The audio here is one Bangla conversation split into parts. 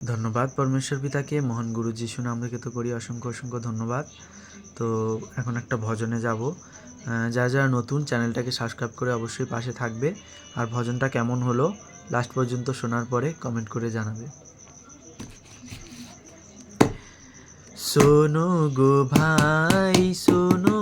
ধন্যবাদ পরমেশ্বর পিতাকে, মহান গুরু যিশু নামকে তো করি অসংখ্য অসংখ্য ধন্যবাদ। তো এখন একটা ভজনে যাব। যারা যারা নতুন চ্যানেলটাকে সাবস্ক্রাইব করে অবশ্যই পাশে থাকবে। আর ভজনটা কেমন হলো, লাস্ট পর্যন্ত শোনার পরে কমেন্ট করে জানাবে। শোনো গো ভাই শোনো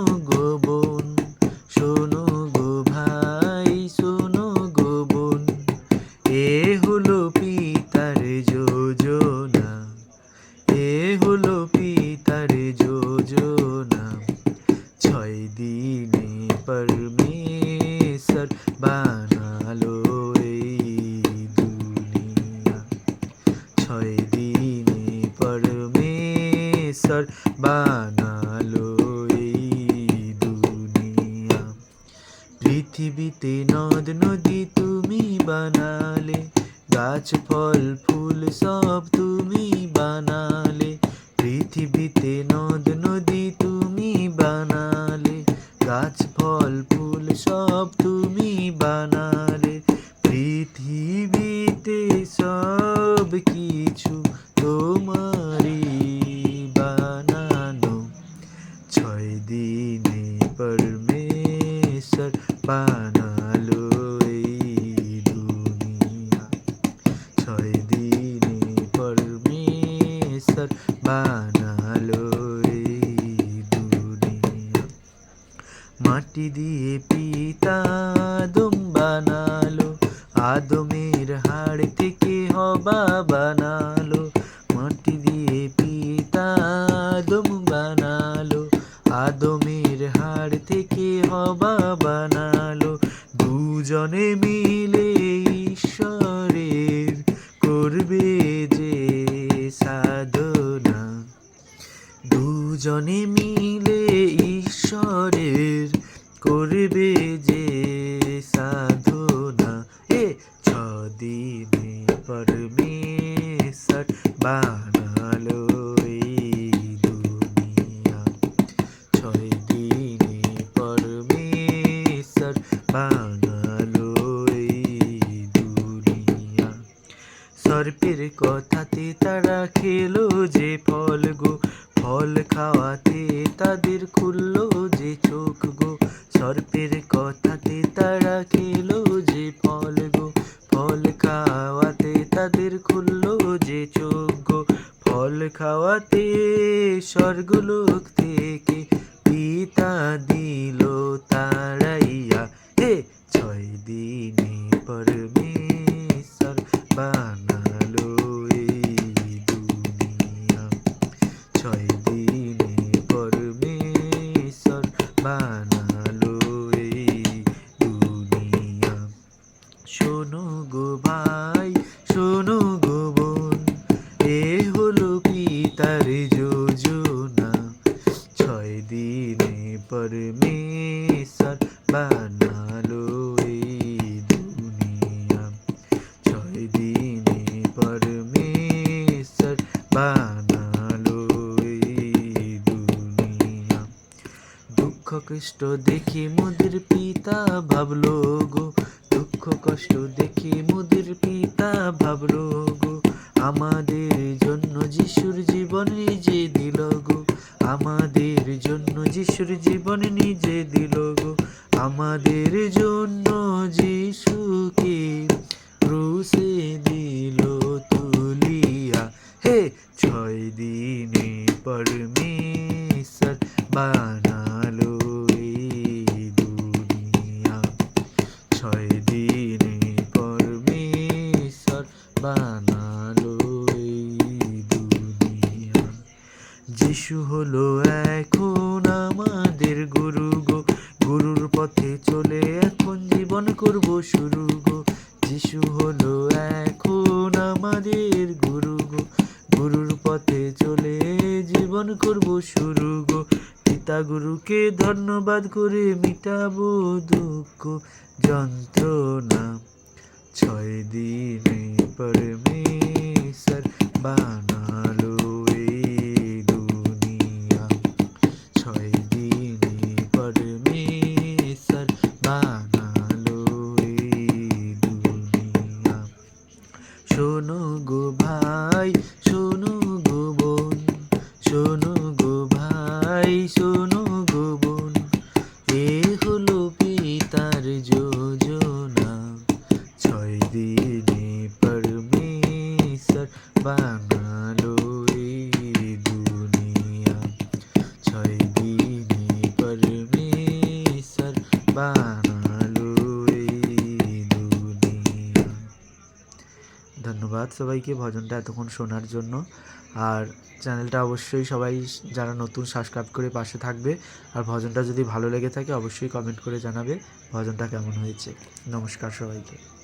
হলো পিতার যোজনা। ছয় দিনে পরমেশ্বর বানালো এই দুনিয়া। ছয় দিনে পরমেশ্বর বানালো এই দুনিয়া। পৃথিবীতে নদ নদী তুমি বানালে, গাছ ফল ফুল সব তুমি বানালে পৃথিবীতে নদ, নদী তুমি বানালে, গাছ, ফল, ফুল সব তুমি বানালে। পৃথিবীতে সব কিছু তোমারই মাটি দিয়ে পিতা আদম বানালো। আদমের হাড় থেকে হবা বানালো। মাটি দিয়ে পিতা আদম বানালো। আদমের হাড় থেকে হবা বানালো। দুজনে মিলে ঈশ্বরের করবে যে সাধনা। দুজনে করবে যে সাধনা, এ ছদিনে পরমেশ্বর বানালো দুনিয়া। ছয় দিনে পরমেশ্বর বানালো দুনিয়া। সর্পের কথাতে তারা খেলো যে ফল গো ফল খাওয়াতে তাদের খুললো যে চোখ গো। সর্পের কথাতে তারা খেলো যে ফল গো। ফল খাওয়াতে তাদের খুললো যে চোখ গো। ফল খাওয়াতে স্বর্গলোক থেকে পিতা বানালো এই দুনিয়া। শোনো গো ভাই, শোনো গো বোন, এ হলো পিতার যোজনা। ছয় দিনে পরমেশ্বর বানালো দুঃখ কষ্ট দেখে মোদের পিতা ভাবলো গো। দুঃখ কষ্ট দেখে মোদের পিতা ভাবলো গো। আমাদের জন্য যিশুর জীবন নিজে দিল গো। আমাদের জন্য যিশুর জীবন নিজে দিল গো। আমাদের জন্য যিশু হলো এখন আমাদের গুরু গো। গুরুর পথে চলে এখন জীবন করব শুরু গো। যিশু হলো এখন আমাদের গুরু গো। গুরুর পথে চলে জীবন করব শুরু গো। পিতা গুরুকে ধন্যবাদ করে মিটাবো দুঃখ যন্ত্রণা। ছয় দিনে পরমেশ্বর বানালো এই গো ভাই, শোনো গো বোন, শোনো গো ভাই, শোনো গো বোন। এ হলো পিতার যোজনা, ছয় দিনে পরমেশ্বর বানালো ধন্যবাদ সবাইকে ভজনটা এতক্ষণ শোনার জন্য। আর চ্যানেলটা অবশ্যই সবাই যারা নতুন সাবস্ক্রাইব করে পাশে থাকবে। আর ভজনটা যদি ভালো লেগে থাকে, অবশ্যই কমেন্ট করে জানাবে ভজনটা কেমন হয়েছে। নমস্কার সবাইকে।